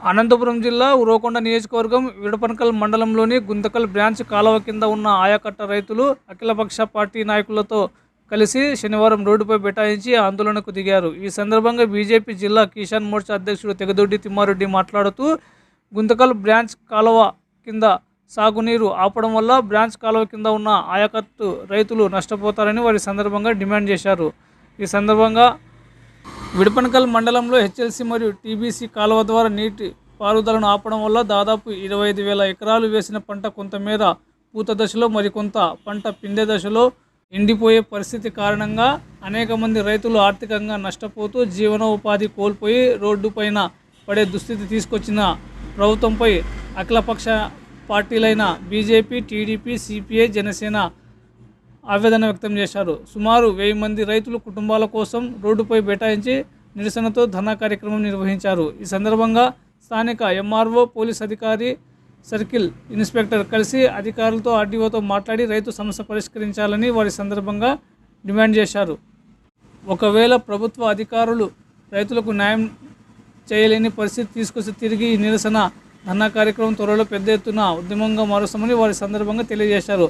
అనంతపురం జిల్లా ఉరవకొండ నియోజకవర్గం విడపనకల్ మండలంలోని గుంతకల్ బ్రాంచ్ కాలువ కింద ఉన్న ఆయాకట్ట రైతులు అఖిలపక్ష పార్టీ నాయకులతో కలిసి శనివారం రోడ్డుపై బైఠాయించి ఆందోళనకు దిగారు. ఈ సందర్భంగా బీజేపీ జిల్లా కిసాన్ మోర్చా అధ్యక్షుడు తెగదొడ్డి తిమ్మారెడ్డి మాట్లాడుతూ గుంతకల్ బ్రాంచ్ కాలువ కింద సాగునీరు ఆపడం వల్ల బ్రాంచ్ కాలువ కింద ఉన్న ఆయకత్తు రైతులు నష్టపోతారని వారి సందర్భంగా డిమాండ్ చేశారు. ఈ సందర్భంగా విడపనకల్ మండలంలో హెచ్ఎల్సి మరియు టీబీసీ కాలువ ద్వారా నీటి పారుదలను ఆపడం వల్ల దాదాపు ఇరవై ఐదు వేల ఎకరాలు వేసిన పంట కొంతమేర పూత దశలో మరికొంత పంట పిండే దశలో ఎండిపోయే పరిస్థితి కారణంగా అనేక మంది రైతులు ఆర్థికంగా నష్టపోతూ జీవనోపాధి కోల్పోయి రోడ్డుపైన పడే దుస్థితి తీసుకొచ్చిన ప్రభుత్వంపై అఖిలపక్ష పార్టీలైన బీజేపీ టీడీపీ సిపిఐ జనసేన ఆవేదన వ్యక్తం చేశారు. సుమారు వెయ్యి మంది రైతులు కుటుంబాల కోసం రోడ్డుపై బైఠాయించి నిరసనతో ధర్నా కార్యక్రమం నిర్వహించారు. ఈ సందర్భంగా స్థానిక ఎంఆర్ఓ పోలీస్ అధికారి సర్కిల్ ఇన్స్పెక్టర్ కలిసి అధికారులతో ఆర్డీఓతో మాట్లాడి రైతు సమస్య పరిష్కరించాలని వారి సందర్భంగా డిమాండ్ చేశారు. ఒకవేళ ప్రభుత్వ అధికారులు రైతులకు న్యాయం చేయలేని పరిస్థితి తీసుకొచ్చి తిరిగి ఈ నిరసన ధర్నా కార్యక్రమం త్వరలో పెద్ద ఎత్తున ఉద్యమంగా మారుస్తామని వారి సందర్భంగా తెలియజేశారు.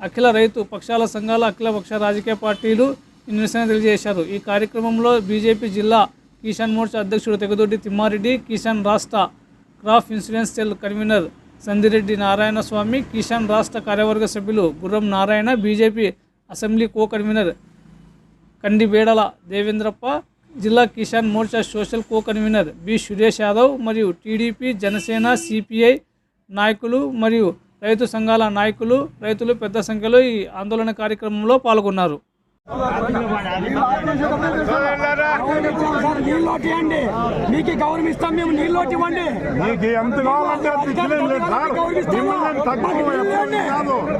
అఖిల రైతు పక్షాల సంఘాల అఖిల పక్ష రాజకీయ పార్టీలు ఈ నిరసన తెలియజేశారు. ఈ కార్యక్రమంలో బీజేపీ జిల్లా కిసాన్ మోర్చా అధ్యక్షుడు తెగదొడ్డి తిమ్మారెడ్డి కిసాన్ రాష్ట్ర crop insurance cell convener Sandireddy Narayana Swamy Kisan రాష్ట్ర కార్యవర్గ సభ్యులు Gurram Narayana BJP assembly co convener Kandibedala Devendrappa జిల్లా Kisan Morcha social co convener B Suresh Yadav మరియు టీడీపీ జనసేన సిపిఐ నాయకులు మరియు రైతు సంఘాల నాయకులు రైతులు పెద్ద సంఖ్యలో ఈ ఆందోళన కార్యక్రమంలో పాల్గొన్నారు. సార్ నీళ్ళు ఇవ్వండి మీకు గౌరవిస్తాం మేము నీళ్ళు ఇవ్వండి నీకు ఎంత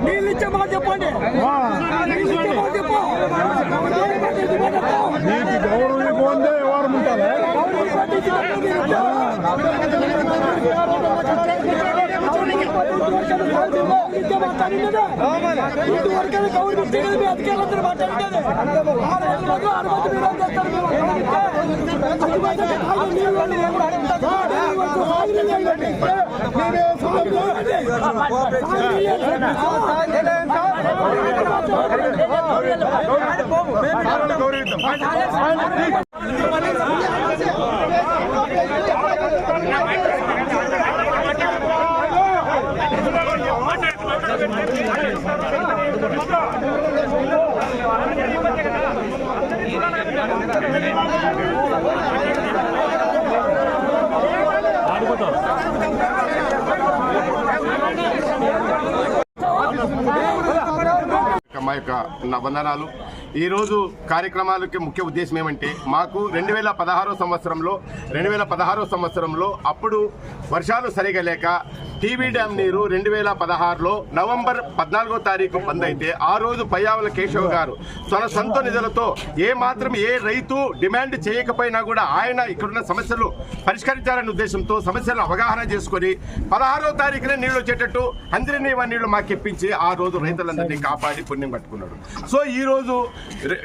నీళ్ళు ఇచ్చే మాట చెప్పండి నీకు గౌరవం ఇవ్వండి ఎవరు ఉంటారా? ఇంతవరకు గౌరవిస్తే మీ అధికారులందరూ మాట్లాడుతుంది ఆ రైతులకు అనుమతి మీరు చేస్తారు గౌరవిద్దాం మా యొక్క నా వందనాలు ఈరోజు కార్యక్రమాలకి ముఖ్య ఉద్దేశం ఏమంటే మాకు రెండు వేల పదహారో సంవత్సరంలో రెండు వేల పదహారో సంవత్సరంలో అప్పుడు వర్షాలు సరిగా లేక టీవీ డ్యామ్ నీరు రెండు వేల పదహారులో నవంబర్ పద్నాలుగో తారీఖు బంద్ అయితే ఆ రోజు పయ్యావుల కేశవ్ గారు తన సొంత నిధులతో ఏ మాత్రం ఏ రైతు డిమాండ్ చేయకపోయినా కూడా ఆయన ఇక్కడున్న సమస్యలు పరిష్కరించాలనే ఉద్దేశంతో సమస్యలను అవగాహన చేసుకొని పదహారో తారీఖునే నీళ్ళు వచ్చేటట్టు అందరినీ నీళ్ళు మాకు ఇప్పించి ఆ రోజు రైతులందరినీ కాపాడి పుణ్యం పట్టుకున్నాడు సో ఈ రోజు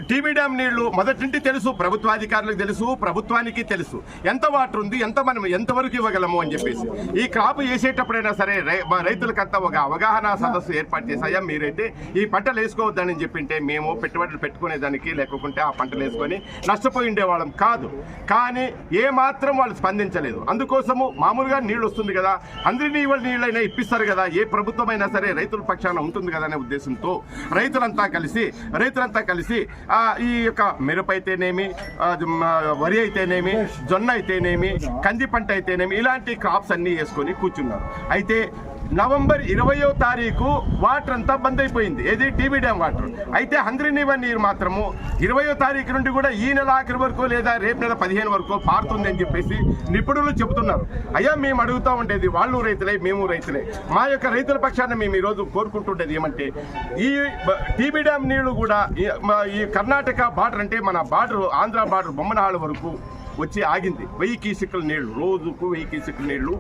టీబీ డ్యామ్ నీళ్ళు మొదటి నుండి తెలుసు ప్రభుత్వాధికారులకు తెలుసు ప్రభుత్వానికి తెలుసు. ఎంత వాటర్ ఉంది ఎంత మనం ఎంతవరకు ఇవ్వగలము అని చెప్పేసి. ఈ క్రాప్ వేసేటప్పుడైనా సరే రై- రైతులకంతా ఒక అవగాహన సదస్సు ఏర్పాటు చేసాయా మీరైతే? ఈ పంటలు వేసుకోవద్దని చెప్పింటే మేము పెట్టుబడులు పెట్టుకునేదానికి లేకుంటే ఆ పంటలు వేసుకొని నష్టపోయి ఉండేవాళ్ళం కాదు. కానీ ఏ మాత్రం వాళ్ళు స్పందించలేదు. అందుకోసము మామూలుగా నీళ్ళు వస్తుంది కదా అందరినీ ఇవాళ నీళ్ళైనా ఇప్పిస్తారు కదా ఏ ప్రభుత్వమైనా సరే రైతుల పక్షాన ఉంటుంది కదా అనే ఉద్దేశంతో రైతులంతా కలిసి రైతులంతా కలిసి ఈ యొక్క మిరప అయితేనేమి వరి అయితేనేమి జొన్న అయితేనేమి కంది పంట అయితేనేమి ఇలాంటి క్రాప్స్ అన్నీ వేసుకొని కూర్చున్నారు. అయితే నవంబర్ ఇరవయో తారీఖు వాటర్ అంతా బంద్ అయిపోయింది. ఏది? TB dam water. అయితే హంద్రినీవ నీరు మాత్రము ఇరవయో తారీఖు నుండి కూడా ఈ నెల ఆఖరి వరకు లేదా రేపు నెల పదిహేను వరకు పారుతుంది అని చెప్పేసి నిపుణులు చెబుతున్నారు. అయ్యా మేము అడుగుతా ఉండేది వాళ్ళు రైతులే మేము రైతులే. మా యొక్క రైతుల పక్షాన మేము ఈరోజు కోరుకుంటుండేది ఏమంటే ఈ టీబీ డ్యామ్ నీళ్ళు కూడా ఈ- ఈ కర్ణాటక బార్డర్ అంటే మన బార్డర్ ఆంధ్ర బార్డర్ బొమ్మనహాళ వరకు వచ్చి ఆగింది. వెయ్యి కీసికల నీళ్ళు రోజుకు వెయ్యి కీసికల నీళ్ళు.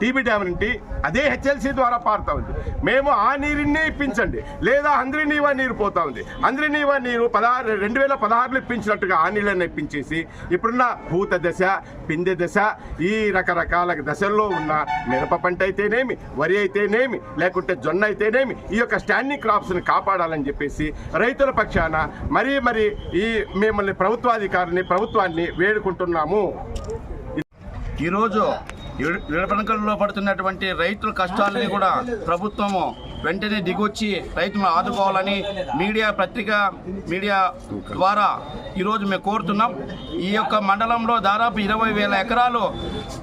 టీబీ డ్యామ్ నుండి అదే హెచ్ఎల్సీ ద్వారా పారుతా ఉంది. మేము ఆ నీరుని ఇప్పించండి. లేదా అంద్రినీవా నీరు పోతా ఉంది. అంద్రినీవా నీరు పదహారు రెండు వేల పదహారులో ఇప్పించినట్టుగా ఆ నీళ్ళని ఇప్పించేసి ఇప్పుడున్న భూత దశ పిందె దశ ఈ రకరకాల దశల్లో ఉన్న మిరప పంట అయితేనేమి వరి అయితేనేమి లేకుంటే జొన్న అయితేనేమి ఈ యొక్క స్టాండింగ్ క్రాప్స్ని కాపాడాలని చెప్పేసి రైతుల పక్షాన మరీ మరి ఈ మిమ్మల్ని ప్రభుత్వాధికారిని ప్రభుత్వాన్ని వేడుకుంటున్నాము. ఈరోజు విడపనకల్లో పడుతున్నటువంటి రైతుల కష్టాలని కూడా ప్రభుత్వము వెంటనే దిగొచ్చి రైతులను ఆదుకోవాలని మీడియా పత్రిక మీడియా ద్వారా ఈరోజు మేము కోరుతున్నాం. ఈ యొక్క మండలంలో దాదాపు ఇరవై వేల ఎకరాలు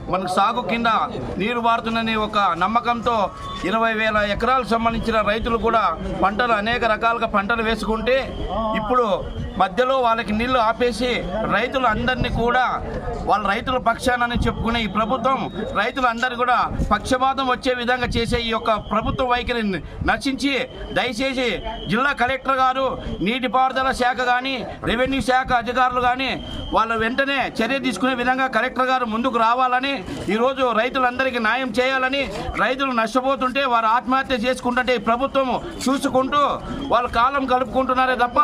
మనకు సాగు కింద నీరు వారుతుందని ఒక నమ్మకంతో ఇరవై వేల ఎకరాలకు సంబంధించిన రైతులు కూడా పంటలు అనేక రకాలుగా పంటలు వేసుకుంటే ఇప్పుడు మధ్యలో వాళ్ళకి నీళ్ళు ఆపేసి రైతులు అందరినీ కూడా వాళ్ళ రైతుల పక్షానని చెప్పుకునే ఈ ప్రభుత్వం రైతులందరూ కూడా పక్షపాతం వచ్చే విధంగా చేసే ఈ యొక్క ప్రభుత్వ వైఖరిని నశించి దయచేసి జిల్లా కలెక్టర్ గారు నీటిపారుదల శాఖ కానీ రెవెన్యూ శాఖ అధికారులు కానీ వాళ్ళ వెంటనే చర్య తీసుకునే విధంగా కలెక్టర్ గారు ముందుకు రావాలని ఈరోజు రైతులందరికీ న్యాయం చేయాలని రైతులు నష్టపోతుంటే వారు ఆత్మహత్య చేసుకుంటుంటే ఈ ప్రభుత్వం చూసుకుంటూ వాళ్ళ కాలం గడుపుకుంటున్నారే తప్ప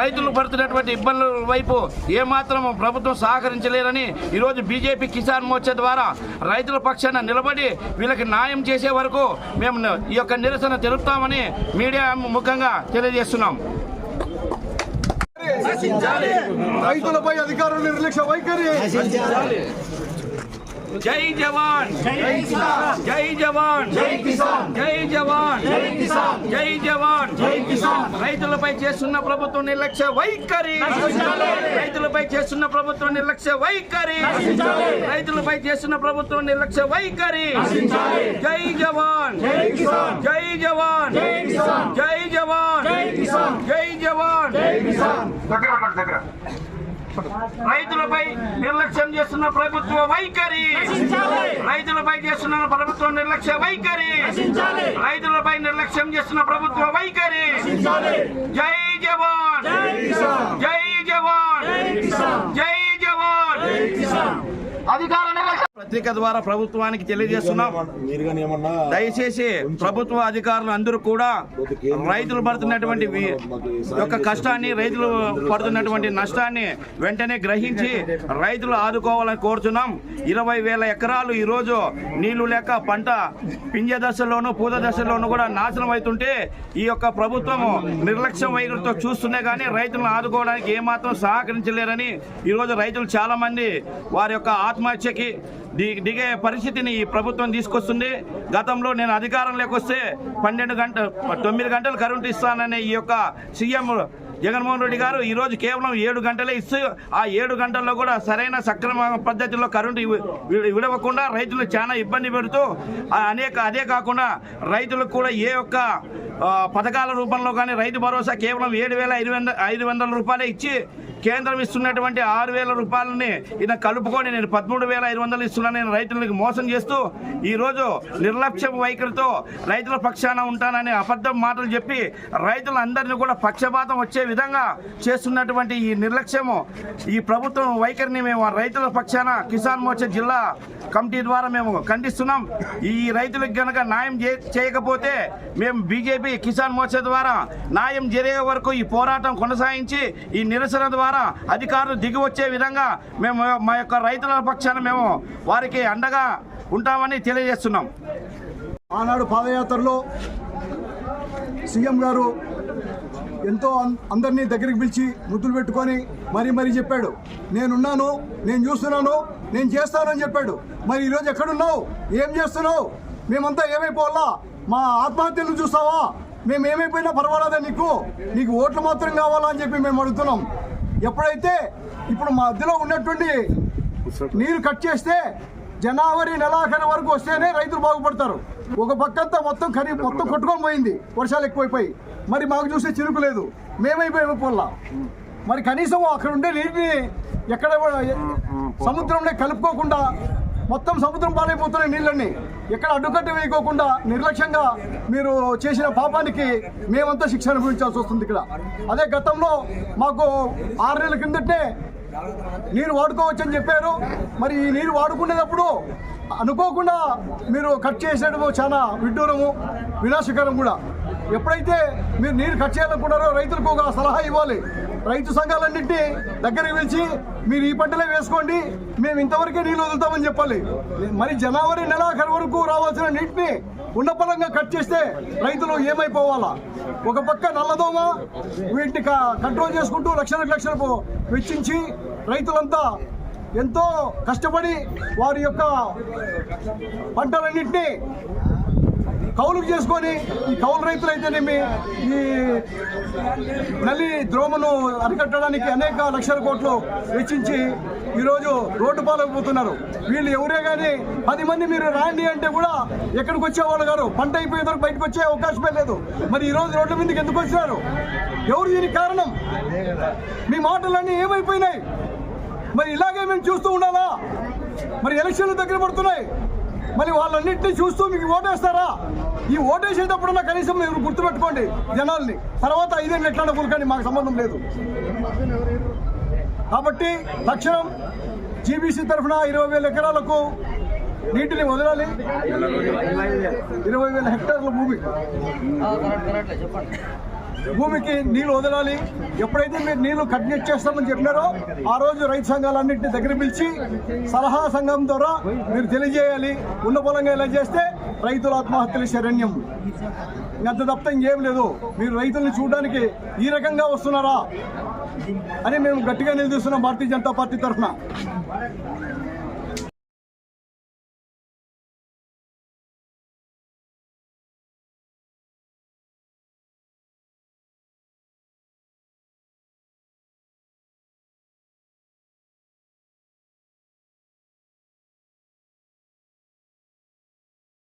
రైతులు పడుతున్నటువంటి ఇబ్బందుల వైపు ఏమాత్రం ప్రభుత్వం సహకరించలేరని ఈరోజు బీజేపీ కిసాన్ మోర్చా ద్వారా రైతుల పక్షాన నిలబడి వీళ్ళకి న్యాయం చేసే వరకు మేము ఈ యొక్క నిరసన తెలుపుతామని మీడియా ముఖంగా తెలియజేస్తున్నాం. రైతులపై అధికారుల నిర్లక్ష్య వైఖరి. జై జవాన్. జై కిసాన్. జై జవాన్. జై కిసాన్. జై జవాన్. జై కిసాన్. జై జవాన్. జై కిసాన్. రైతులపై చేస్తున్న ప్రభుత్వం నిర్లక్ష్య వైఖరి. రైతులపై చేస్తున్న ప్రభుత్వం నిర్లక్ష్య వైఖరి. రైతులపై చేస్తున్న ప్రభుత్వం నిర్లక్ష్య వైఖరి. జై జవాన్. జై కిసాన్. జై జవాన్. జై కిసాన్. జై జవాన్. జై కిసాన్. జై జవాన్. జై కిసాన్. రైతులపై నిర్లక్ష్యం చేస్తున్న ప్రభుత్వ వైఖరి. రైతులపై చేస్తున్న ప్రభుత్వ నిర్లక్ష్య వైఖరి. రైతులపై నిర్లక్ష్యం చేస్తున్న ప్రభుత్వ వైఖరి. జై జవాన్. జై జవాన్. జై జవాన్. అధికార పత్రిక ద్వారా ప్రభుత్వానికి తెలియజేస్తున్నాం. దయచేసి ప్రభుత్వ అధికారులు అందరూ కూడా రైతులు పడుతున్నటువంటి యొక్క కష్టాన్ని రైతులు పడుతున్నటువంటి నష్టాన్ని వెంటనే గ్రహించి రైతులు ఆదుకోవాలని కోరుతున్నాం ఇరవై వేల ఎకరాలు ఈరోజు నీళ్ళు లేక పంట పింజ దశలోను పూత దశలోను కూడా నాశనం అవుతుంటే ఈ యొక్క ప్రభుత్వము నిర్లక్ష్యం వైఖరితో చూస్తూనే కానీ రైతులను ఆదుకోవడానికి ఏమాత్రం సహకరించలేరని ఈరోజు రైతులు చాలా మంది వారి యొక్క ఆత్మహత్యకి దిగే పరిస్థితిని ఈ ప్రభుత్వం తీసుకొస్తుంది. గతంలో నేను అధికారంలోకి వస్తే పన్నెండు గంట తొమ్మిది గంటలు కరెంటు ఇస్తాననే ఈ యొక్క సీఎం జగన్మోహన్ రెడ్డి గారు ఈరోజు కేవలం ఏడు గంటలే ఇస్తూ ఆ ఏడు గంటల్లో కూడా సరైన సక్రమ పద్ధతిలో కరెంటు విడవకుండా రైతులు చాలా ఇబ్బంది పెడుతూ అనేక అదే కాకుండా రైతులకు కూడా ఏ ఒక్క పథకాల రూపంలో కానీ రైతు భరోసా కేవలం ఏడు వేల ఐదు వందల ఐదు వందల రూపాయలే ఇచ్చి కేంద్రం ఇస్తున్నటువంటి ఆరు వేల రూపాయలని ఈయన కలుపుకొని నేను పదమూడు వేల ఐదు వందలు ఇస్తున్నాను నేను రైతులకు మోసం చేస్తూ ఈరోజు నిర్లక్ష్య వైఖరితో రైతుల పక్షాన ఉంటానని అబద్ధం మాటలు చెప్పి రైతులందరినీ కూడా పక్షపాతం వచ్చే విధంగా చేస్తున్నటువంటి ఈ నిర్లక్ష్యము ఈ ప్రభుత్వం వైఖరిని మేము ఆ రైతుల పక్షాన కిసాన్ మోర్చా జిల్లా కమిటీ ద్వారా మేము ఖండిస్తున్నాం. ఈ రైతులకు గనక న్యాయం చేయకపోతే మేము బీజేపీ కిసాన్ మోర్చా ద్వారా న్యాయం జరిగే వరకు ఈ పోరాటం కొనసాగించి ఈ నిరసన ద్వారా అధికారులు దిగి వచ్చే విధంగా మేము మా యొక్క రైతుల పక్షాన మేము వారికి అండగా ఉంటామని తెలియజేస్తున్నాం. ఆనాడు పాదయాత్రలో సీఎం గారు ఎంతో అం- అందరినీ దగ్గరికి పిలిచి ముద్దులు పెట్టుకొని మరీ మరీ చెప్పాడు. నేనున్నాను నేను చూస్తున్నాను నేను చేస్తానని చెప్పాడు. మరి ఈరోజు ఎక్కడున్నావు? ఏం చేస్తున్నావు? మేమంతా ఏమైపోవాలా? మా ఆత్మహత్యలు చూస్తావా? మేము ఏమైపోయినా పర్వాలేదా నీకు? నీకు ఓట్లు మాత్రం కావాలా? అని చెప్పి మేము అడుగుతున్నాం. ఎప్పుడైతే ఇప్పుడు మా మధ్యలో ఉన్నటువంటి నీరు కట్ చేస్తే జనవరి నెలాఖరు వరకు వస్తేనే రైతులు బాగుపడతారు. ఒక పక్కంతా మొత్తం ఖరీఫ్ మొత్తం కొట్టుకొని పోయింది. వర్షాలు ఎక్కువైపోయి. మరి మాకు చూస్తే చిరుకు లేదు. మేమైపోయాము పొల్ల మరి కనీసం అక్కడ ఉండే నీటిని ఎక్కడ కూడా సముద్రంలో కలుపుకోకుండా మొత్తం సముద్రం పాలైపోతున్నాయి నీళ్ళన్నీ. ఎక్కడ అడ్డుకట్ట వేయకోకుండా నిర్లక్ష్యంగా మీరు చేసిన పాపానికి మేమంతా శిక్ష అనుభవించాల్సి వస్తుంది ఇక్కడ. అదే గతంలో మాకు ఆరు నెలల కిందటే నీరు వాడుకోవచ్చని చెప్పారు. మరి ఈ నీరు వాడుకునేటప్పుడు అనుకోకుండా మీరు కట్ చేసేయడము చాలా విడ్డూరము వినాశకరం కూడా. ఎప్పుడైతే మీరు నీరు కట్ చేయాలనుకున్నారో రైతులకు ఒక సలహా ఇవ్వాలి. రైతు సంఘాలన్నింటినీ దగ్గరికి పిలిచి మీరు ఈ పంటలే వేసుకోండి మేము ఇంతవరకే నీళ్ళు వదులుతామని చెప్పాలి. మరి జనవరి నెలాఖరు వరకు రావాల్సిన నీటిని ఉన్నపరంగా కట్ చేస్తే రైతులు ఏమైపోవాలా? ఒక పక్క నల్లదోమ వీటిని క- కంట్రోల్ చేసుకుంటూ లక్షలకు లక్షలకు వెచ్చించి రైతులంతా ఎంతో కష్టపడి వారి యొక్క పంటలన్నింటినీ కౌలు చేసుకొని ఈ కౌలు రైతులైతేనేమి ఈ నల్లి ద్రోమను అరికట్టడానికి అనేక లక్షల కోట్లు వెచ్చించి ఈరోజు రోడ్డు పాలైపోతున్నారు వీళ్ళు ఎవరే కానీ పది మంది మీరు రాండి అంటే కూడా ఎక్కడికి వచ్చేవాళ్ళు గారు పంట అయిపోయే వరకు బయటకు వచ్చే అవకాశమే లేదు. మరి ఈ రోజు రోడ్ల మీదకి ఎందుకు వచ్చినారు ఎవరు దీనికి కారణం? మీ మాటలన్నీ ఏమైపోయినాయి? మరి ఇలాగే మేము చూస్తూ ఉండాలా? మరి ఎలక్షన్లు దగ్గర పడుతున్నాయి. మరి వాళ్ళన్నింటినీ చూస్తూ మీకు ఓటేస్తారా? ఈ ఓటేసేటప్పుడన్నా కనీసం మీరు గుర్తుపెట్టుకోండి జనాల్ని. తర్వాత ఐదేళ్ళు ఎట్లా కూలకండి మాకు సంబంధం లేదు. కాబట్టి తక్షణం జీబీసీ తరఫున ఇరవై వేల ఎకరాలకు నీటిని వదలాలి. ఇరవై వేల హెక్టార్ల భూమి. భూమికి నీళ్ళు వదలాలి. ఎప్పుడైతే మీరు నీళ్ళు కట్నెట్ చేస్తామని చెప్పినారో ఆ రోజు రైతు సంఘాలన్నింటినీ దగ్గర పిలిచి సలహా సంఘం ద్వారా మీరు తెలియజేయాలి. ఉన్న పొలంగా ఇలా చేస్తే రైతుల ఆత్మహత్యల శరణ్యం. ఎంత తప్ప ఇంకేం లేదు. మీరు రైతుల్ని చూడడానికి ఈ రకంగా వస్తున్నారా అని మేము గట్టిగా నిలదీస్తున్నాం భారతీయ జనతా పార్టీ తరఫున.